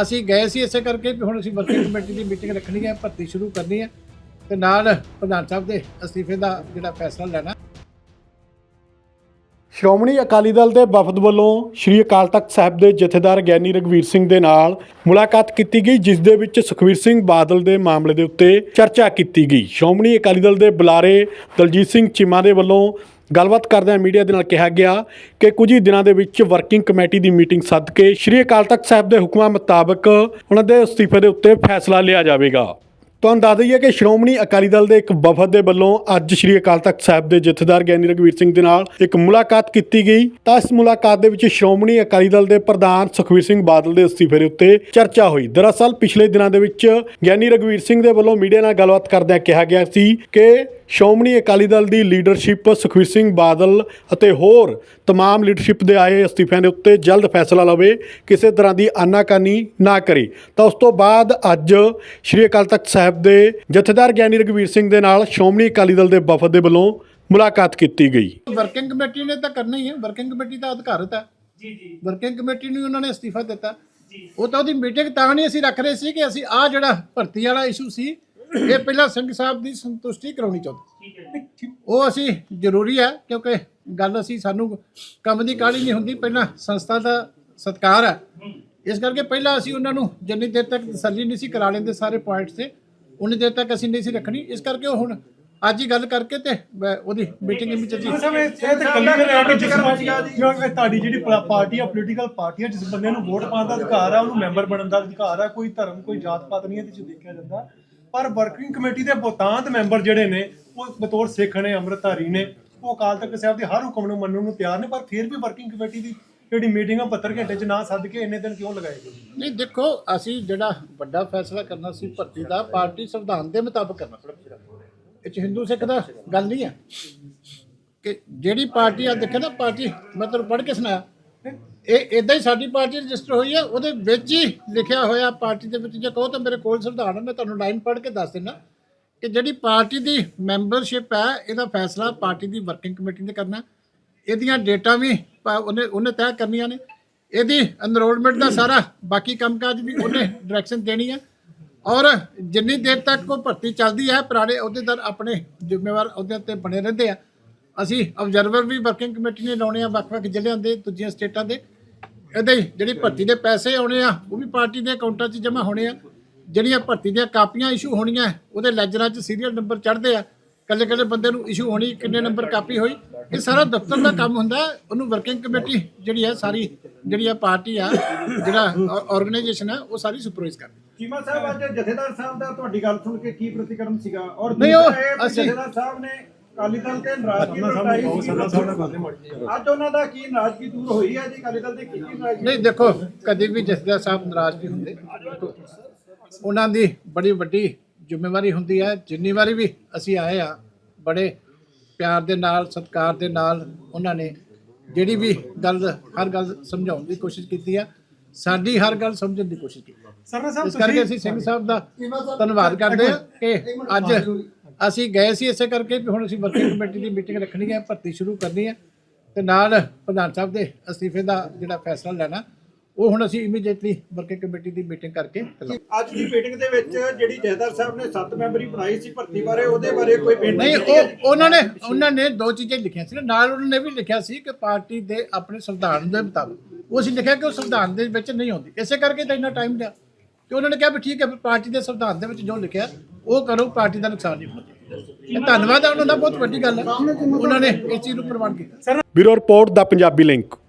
ਅਸੀਂ ਗਏ ਸੀ ਇਸੇ ਕਰਕੇ ਵੀ ਹੁਣ ਅਸੀਂ ਵਰਕਿੰਗ ਕਮੇਟੀ ਦੀ ਮੀਟਿੰਗ ਰੱਖਣੀ ਹੈ, ਭਰਤੀ ਸ਼ੁਰੂ ਕਰਨੀ ਹੈ ਤੇ ਨਾਲ ਪ੍ਰਧਾਨ ਸਾਹਿਬ ਦੇ ਅਸਤੀਫੇ ਦਾ ਜਿਹੜਾ ਫੈਸਲਾ ਲੈਣਾ। ਸ਼੍ਰੋਮਣੀ ਅਕਾਲੀ ਦਲ ਦੇ ਵਫਦ ਵੱਲੋਂ ਸ਼੍ਰੀ ਅਕਾਲ ਤਖਤ ਸਾਹਿਬ ਦੇ ਜਥੇਦਾਰ ਗਿਆਨੀ ਰਗਵੀਰ ਸਿੰਘ ਦੇ ਨਾਲ ਮੁਲਾਕਾਤ ਕੀਤੀ ਗਈ, ਜਿਸ ਦੇ ਵਿੱਚ ਸੁਖਵੀਰ ਸਿੰਘ ਬਾਦਲ ਦੇ ਮਾਮਲੇ ਦੇ ਉੱਤੇ ਚਰਚਾ ਕੀਤੀ ਗਈ। ਸ਼੍ਰੋਮਣੀ ਅਕਾਲੀ ਦਲ ਦੇ ਬੁਲਾਰੇ ਦਲਜੀਤ ਸਿੰਘ ਚੀਮਾ ਦੇ ਵੱਲੋਂ ਗੱਲਬਾਤ ਕਰਦਿਆਂ ਮੀਡੀਆ ਦੇ ਨਾਲ ਕਿਹਾ ਗਿਆ ਕਿ ਕੁਝ ਹੀ ਦਿਨਾਂ ਦੇ ਵਿੱਚ ਵਰਕਿੰਗ ਕਮੇਟੀ ਦੀ ਮੀਟਿੰਗ ਸੱਦ ਕੇ ਸ਼੍ਰੀ ਅਕਾਲ ਤਖਤ ਸਾਹਿਬ ਦੇ ਹੁਕਮਾਂ ਮੁਤਾਬਕ ਉਹਨਾਂ ਦੇ ਅਸਤੀਫੇ ਦੇ ਉੱਤੇ ਫੈਸਲਾ ਲਿਆ ਜਾਵੇਗਾ। ਤੁਹਾਨੂੰ ਦੱਸ ਦਈਏ ਕਿ ਸ਼੍ਰੋਮਣੀ ਅਕਾਲੀ ਦਲ ਦੇ ਇੱਕ ਵਫਦ ਦੇ ਵੱਲੋਂ ਅੱਜ ਸ਼੍ਰੀ ਅਕਾਲ ਤਖਤ ਸਾਹਿਬ ਦੇ ਜਥੇਦਾਰ ਗਿਆਨੀ ਰਗਵੀਰ ਸਿੰਘ ਦੇ ਨਾਲ ਇੱਕ ਮੁਲਾਕਾਤ ਕੀਤੀ ਗਈ ਤਾਂ ਇਸ ਮੁਲਾਕਾਤ ਦੇ ਵਿੱਚ ਸ਼੍ਰੋਮਣੀ ਅਕਾਲੀ ਦਲ ਦੇ ਪ੍ਰਧਾਨ ਸੁਖਵੀਰ ਸਿੰਘ ਬਾਦਲ ਦੇ ਅਸਤੀਫੇ ਦੇ ਉੱਤੇ ਚਰਚਾ ਹੋਈ ਦਰਅਸਲ ਪਿਛਲੇ ਦਿਨਾਂ ਦੇ ਵਿੱਚ ਗਿਆਨੀ ਰਗਵੀਰ ਸਿੰਘ ਦੇ ਵੱਲੋਂ ਮੀਡੀਆ ਨਾਲ ਗੱਲਬਾਤ ਕਰਦਿਆਂ ਕਿਹਾ ਗਿਆ ਸੀ ਕਿ ਸ਼੍ਰੋਮਣੀ ਅਕਾਲੀ ਦਲ ਦੀ ਲੀਡਰਸ਼ਿਪ ਸੁਖਵੀਰ ਸਿੰਘ ਬਾਦਲ ਅਤੇ ਹੋਰ तमाम ਲੀਡਰਸ਼ਿਪ ਦੇ ਆਏ ਅਸਤੀਫਿਆਂ ਦੇ ਉੱਤੇ ਜਲਦ ਫੈਸਲਾ ਲਵੇ ਕਿਸੇ ਤਰ੍ਹਾਂ ਦੀ ਆਨਾਕਾਨੀ ਨਾ ਕਰੇ ਤਾਂ ਉਸ ਤੋਂ ਬਾਅਦ ਅੱਜ ਸ਼੍ਰੀ ਅਕਾਲ ਤਖਤ ਸਾਹਿਬ ਦੇ ਜਥੇਦਾਰ ਗਿਆਨੀ ਰਗਵੀਰ ਸਿੰਘ ਦੇ ਨਾਲ ਸ਼੍ਰੋਮਣੀ ਅਕਾਲੀ ਦਲ ਦੇ ਵਫਦ ਦੇ ਵੱਲੋਂ ਮੁਲਾਕਾਤ ਕੀਤੀ ਗਈ। ਵਰਕਿੰਗ ਕਮੇਟੀ ਨੇ ਤਾਂ ਕਰਨਾ ਹੀ ਹੈ ਵਰਕਿੰਗ ਕਮੇਟੀ ਦਾ ਅਧਿਕਾਰਤ ਹੈ। ਜੀ ਜੀ। ਵਰਕਿੰਗ ਕਮੇਟੀ ਨੂੰ ਉਹਨਾਂ ਨੇ ਅਸਤੀਫਾ ਦਿੱਤਾ। ਉਹ ਤਾਂ ਉਹਦੀ ਮੀਟਿੰਗ ਤਾਂ ਨਹੀਂ ਅਸੀਂ ਰੱਖ ਰਹੇ ਸੀ ਕਿ ਅਸੀਂ ਆਹ ਜਿਹੜਾ ਭਰਤੀ ਵਾਲਾ ਇਸ਼ੂ ਸੀ ਇਹ ਪਹਿਲਾਂ ਸਿੰਘ ਸਾਹਿਬ ਦੀ ਸੰਤੁਸ਼ਟੀ ਕਰਾਉਣੀ ਚਾਹੁੰਦੇ ਉਹ ਅਸੀਂ ਜ਼ਰੂਰੀ ਹੈ ਕਿਉਂਕਿ ਗੱਲ ਅਸੀਂ ਸਾਨੂੰ ਕੰਮ ਦੀ ਕਾਹਲੀ ਨਹੀਂ ਹੁੰਦੀ ਪਹਿਲਾਂ ਸੰਸਥਾ ਦਾ ਸਤਿਕਾਰ ਹੈ। ਇਸ ਕਰਕੇ ਪਹਿਲਾਂ ਅਸੀਂ ਉਹਨਾਂ ਨੂੰ ਜਿੰਨੀ ਦੇਰ ਤੱਕ ਤਸੱਲੀ ਨਹੀਂ ਸੀ ਕਰਾ ਲੈਂਦੇ ਸਾਰੇ ਪੁਆਇੰਟਸ ਤੇ ਉਨੀ ਦੇਰ ਤੱਕ ਅਸੀਂ ਨਹੀਂ ਸੀ ਰੱਖਣੀ। ਇਸ ਕਰਕੇ ਉਹ ਹੁਣ ਅੱਜ ਹੀ ਗੱਲ ਕਰਕੇ ਤੇ ਮੈਂ ਉਹਦੀ ਮੀਟਿੰਗ ਵਿੱਚ ਜੀ। ਇਹ ਤੇ ਕੱਲੀ ਜਿਸ ਤੁਹਾਡੀ ਜਿਹੜੀ ਪ- ਪਾਰਟੀ ਆ ਪੋਲੀਟੀਕਲ ਪਾਰਟੀ ਆ ਜਿਸ ਬੰਦੇ ਨੂੰ ਵੋਟ ਪਾਉਣ ਦਾ ਅਧਿਕਾਰ ਆ ਉਹਨੂੰ ਮੈਂਬਰ ਬਣਨ ਦਾ ਅਧਿਕਾਰ ਆ ਕੋਈ ਧਰਮ ਕੋਈ ਜਾਤ ਪਾਤ ਨਹੀਂ ਇਹਦੇ ਚ ਦੇਖਿਆ ਜਾਂਦਾ। ਪਰ ਵਰਕਿੰਗ ਕਮੇਟੀ ਦੇ ਬਹੁਤਾਂਤ ਮੈਂਬਰ ਜਿਹੜੇ ਨੇ ਉਹ ਬਤੌਰ ਸਿੱਖ ਨੇ ਅੰਮ੍ਰਿਤਧਾਰੀ ਨੇ ਉਹ ਅਕਾਲ ਤਖਤ ਸਾਹਿਬ ਦੇ ਹਰ ਹੁਕਮ ਨੂੰ ਮੰਨਣ ਨੂੰ ਤਿਆਰ ਨੇ ਪਰ ਫਿਰ ਵੀ ਵਰਕਿੰਗ ਕਮੇਟੀ ਦੀ ਜਿਹੜੀ ਮੀਟਿੰਗ ਆ 72 ਘੰਟੇ ਚ ਨਾ ਸੱਦ ਕੇ ਇੰਨੇ ਦਿਨ ਕਿਉਂ ਲਗਾਏ ਗਏ? ਨਹੀਂ, ਦੇਖੋ, ਅਸੀਂ ਜਿਹੜਾ ਵੱਡਾ ਫੈਸਲਾ ਕਰਨਾ ਸੀ ਭਰਤੀ ਦਾ, ਪਾਰਟੀ ਸੰਵਿਧਾਨ ਦੇ ਮੁਤਾਬਕ ਕਰਨਾ ਇਹ ਚ ਹਿੰਦੂ ਸਿੱਖ ਦਾ ਗੱਲ ਨਹੀਂ ਹੈ। ਕਿ ਜਿਹੜੀ ਪਾਰਟੀ ਆ ਦੇਖਿਆ ਨਾ, ਪਾਰਟੀ ਮੈਂ ਤੁਹਾਨੂੰ ਪੜ੍ਹ ਕੇ ਸੁਣਾਇਆ। ਇਹ ਇਦਾਂ ਹੀ ਸਾਡੀ ਪਾਰਟੀ ਰਜਿਸਟਰ ਹੋਈ ਹੈ, ਉਹਦੇ ਵਿੱਚ ਹੀ ਲਿਖਿਆ ਹੋਇਆ ਪਾਰਟੀ ਦੇ ਵਿੱਚ, ਜੇ ਕਹੋ ਤਾਂ ਮੇਰੇ ਕੋਲ ਸੰਵਿਧਾਨ ਹੈ, ਮੈਂ ਤੁਹਾਨੂੰ ਲਾਈਨ ਪੜ੍ਹ ਕੇ ਦੱਸ ਦਿੰਦਾ ਕਿ ਜਿਹੜੀ ਪਾਰਟੀ ਦੀ ਮੈਂਬਰਸ਼ਿਪ ਹੈ, ਇਹਦਾ ਫੈਸਲਾ ਪਾਰਟੀ ਦੀ ਵਰਕਿੰਗ ਕਮੇਟੀ ਨੇ ਕਰਨਾ ਇਹਦੀਆਂ ਡੇਟਾ ਵੀ ਪਾ- ਉਹਨੇ ਉਹਨੇ ਤੈਅ ਕਰਨੀਆਂ ਨੇ। ਇਹਦੀ ਐਨਰੋਲਮੈਂਟ ਦਾ ਸਾਰਾ ਬਾਕੀ ਕੰਮਕਾਜ ਵੀ ਉਹਨੇ ਡਾਇਰੈਕਸ਼ਨ ਦੇਣੀ ਹੈ ਔਰ ਜਿੰਨੀ ਦੇਰ ਤੱਕ ਉਹ ਭਰਤੀ ਚੱਲਦੀ ਹੈ, ਪੁਰਾਣੇ ਅਹੁਦੇਦਾਰ ਆਪਣੇ ਜ਼ਿੰਮੇਵਾਰ ਅਹੁਦਿਆਂ ਤੇ ਬਣੇ ਰਹਿੰਦੇ ਆ। ਅਸੀਂ ਆਬਜ਼ਰਵਰ ਵੀ ਵਰਕਿੰਗ ਕਮੇਟੀ ਨੇ ਲਾਉਣੇ ਆ ਵੱਖ-ਵੱਖ ਜ਼ਿਲ੍ਹਿਆਂ ਦੇ, ਦੂਜੀਆਂ ਸਟੇਟਾਂ ਦੇ। ਇਹਦੇ ਹੀ ਜਿਹੜੀ ਭਰਤੀ ਦੇ ਪੈਸੇ ਆਉਣੇ ਆ, ਉਹ ਵੀ ਪਾਰਟੀ ਦੇ ਅਕਾਊਂਟਾਂ 'ਚ ਜਮ੍ਹਾਂ ਹੋਣੇ ਆ। ਜਿਹੜੀਆਂ ਭਰਤੀ ਦੀਆਂ ਕਾਪੀਆਂ ਇਸ਼ੂ ਹੋਣੀਆਂ, ਉਹਦੇ ਲੈਜਰਾਂ 'ਚ ਸੀਰੀਅਲ ਨੰਬਰ ਚੜ੍ਹਦੇ ਆ। ਕੱਲੇ ਕੱਲੇ ਬੰਦੇ ਨੂੰ ਇਸ਼ੂ ਹੋਣੀ, ਕਿੰਨੇ ਨੰਬਰ ਕਾਪੀ ਹੋਈ। ਇਹ ਸਾਰਾ ਦਫ਼ਤਰ ਦਾ ਕੰਮ ਹੁੰਦਾ ਹੈ। ਉਹਨੂੰ ਵਰਕਿੰਗ ਕਮੇਟੀ ਜਿਹੜੀ ਹੈ ਸਾਰੀ ਜਿਹੜੀ ਆ ਪਾਰਟੀ ਆ ਜਿਹੜਾ ਆਰਗੇਨਾਈਜੇਸ਼ਨ ਹੈ ਉਹ ਸਾਰੀ ਸੁਪਰਵਾਈਜ਼ ਕਰਦੀ ਚੀਮਾ ਸਾਹਿਬ ਅੱਜ ਜਥੇਦਾਰ ਸਾਹਿਬ ਦਾ ਤੁਹਾਡੀ ਗੱਲ ਸੁਣ ਕੇ ਕੀ ਪ੍ਰਤੀਕਰਮ ਸੀਗਾ? ਔਰ ਨਹੀਂ, ਉਹ ਵੀ ਅਸੀਂ- ਜਥੇਦਾਰ ਸਾਹਿਬ ਨੇ ਅਕਾਲੀ ਦਲ ਤੇ ਨਾਰਾਜ਼ਗੀ ਪ੍ਰਗਟਾਈ ਸੀ। ਅੱਜ ਉਹਨਾਂ ਦਾ ਕੀ ਨਾਰਾਜ਼ਗੀ ਦੂਰ ਹੋਈ ਹੈ ਜੀ? ਅਕਾਲੀ ਦਲ ਦੇ ਕੀ ਕੀ ਨਾਰਾਜ਼ਗੀ? ਨਹੀਂ ਦੇਖੋ ਕਦੇ ਵੀ ਜਸਦਾ ਸਾਹਿਬ ਨਾਰਾਜ਼ ਨਹੀਂ ਹੁੰਦੇ। ਉਹਨਾਂ ਦੀ ਬੜੀ ਵੱਡੀ ਜ਼ਿੰਮੇਵਾਰੀ ਹੁੰਦੀ ਹੈ। ਜਿੰਨੀ ਵਾਰੀ ਵੀ ਅਸੀਂ ਆਏ ਆ ਬੜੇ ਪਿਆਰ ਦੇ ਨਾਲ ਸਤਿਕਾਰ ਦੇ ਨਾਲ ਉਹਨਾਂ ਨੇ ਜਿਹੜੀ ਵੀ ਗੱਲ ਹਰ ਗੱਲ ਸਮਝਾਉਣ ਦੀ ਕੋਸ਼ਿਸ਼ ਕੀਤੀ ਆ। ਸਾਡੀ ਹਰ ਗੱਲ ਸਮਝਣ ਦੀ ਕੋਸ਼ਿਸ਼ ਕੀਤੀ। ਸਰਨਾ ਸਾਹਿਬ ਇਸ ਕਰਕੇ ਅਸੀਂ ਸਿੰਘ ਸਾਹਿਬ ਦਾ ਧੰਨਵਾਦ ਕਰਦੇ ਹਾਂ। ਕਿ ਅੱਜ ਅਸੀਂ ਗਏ ਸੀ ਇਸੇ ਕਰਕੇ ਵੀ ਹੁਣ ਅਸੀਂ ਵਰਕਿੰਗ ਕਮੇਟੀ ਦੀ ਮੀਟਿੰਗ ਰੱਖਣੀ ਹੈ ਭਰਤੀ ਸ਼ੁਰੂ ਕਰਨੀ ਹੈ। ਤੇ ਨਾਲ ਪ੍ਰਧਾਨ ਸਾਹਿਬ ਦੇ ਅਸਤੀਫੇ ਦਾ ਜਿਹੜਾ ਫੈਸਲਾ ਲੈਣਾ ਉਹ ਹੁਣ ਅਸੀਂ ਇਮੀਡੀਏਟਲੀ ਵਰਕਿੰਗ ਕਮੇਟੀ ਦੀ ਮੀਟਿੰਗ ਕਰਕੇ ਅੱਜ ਦੀ ਮੀਟਿੰਗ ਦੇ ਵਿੱਚ ਜਿਹੜੀ ਜਥੇਦਾਰ ਸਾਹਿਬ ਨੇ 7 ਮੈਂਬਰੀ ਬਣਾਈ ਸੀ ਭਰਤੀ ਬਾਰੇ ਉਹਦੇ ਬਾਰੇ ਕੋਈ ਬੇਨਤੀ ਨਹੀਂ? ਉਹ ਉਹਨਾਂ ਨੇ ਉਹਨਾਂ ਨੇ ਦੋ ਚੀਜ਼ਾਂ ਲਿਖੀਆਂ ਸੀ ਨਾ। ਨਾਲ ਉਹਨਾਂ ਨੇ ਵੀ ਲਿਖਿਆ ਸੀ ਕਿ ਪਾਰਟੀ ਦੇ ਆਪਣੇ ਸੰਵਿਧਾਨ ਦੇ ਮੁਤਾਬਕ। ਉਹ ਅਸੀਂ ਲਿਖਿਆ ਕਿ ਉਹ ਸੰਵਿਧਾਨ ਦੇ ਵਿੱਚ ਨਹੀਂ ਆਉਂਦੀ। ਇਸੇ ਕਰਕੇ ਤਾਂ ਇੰਨਾ ਟਾਈਮ ਲਿਆ। ਕਿ ਉਹਨਾਂ ਨੇ ਕਿਹਾ ਵੀ ਠੀਕ ਹੈ ਪਾਰਟੀ ਦੇ ਸੰਵਿਧਾਨ ਦੇ ਵਿੱਚ ਜੋ ਲਿਖਿਆ ਉਹ ਕਰੋ ਪਾਰਟੀ ਦਾ ਨੁਕਸਾਨ ਨਹੀਂ ਹੋਣਾ ਇਹ ਧੰਨਵਾਦ ਹੈ ਉਹਨਾਂ ਦਾ ਬਹੁਤ ਵੱਡੀ ਗੱਲ ਹੈ। ਉਹਨਾਂ ਨੇ ਇਸ ਚੀਜ਼ ਨੂੰ ਪ੍ਰਵਾਨ ਕੀਤਾ। ਬਿਊਰੋ ਰਿਪੋਰਟ ਦਾ ਪੰਜਾਬੀ ਲਿੰਕ।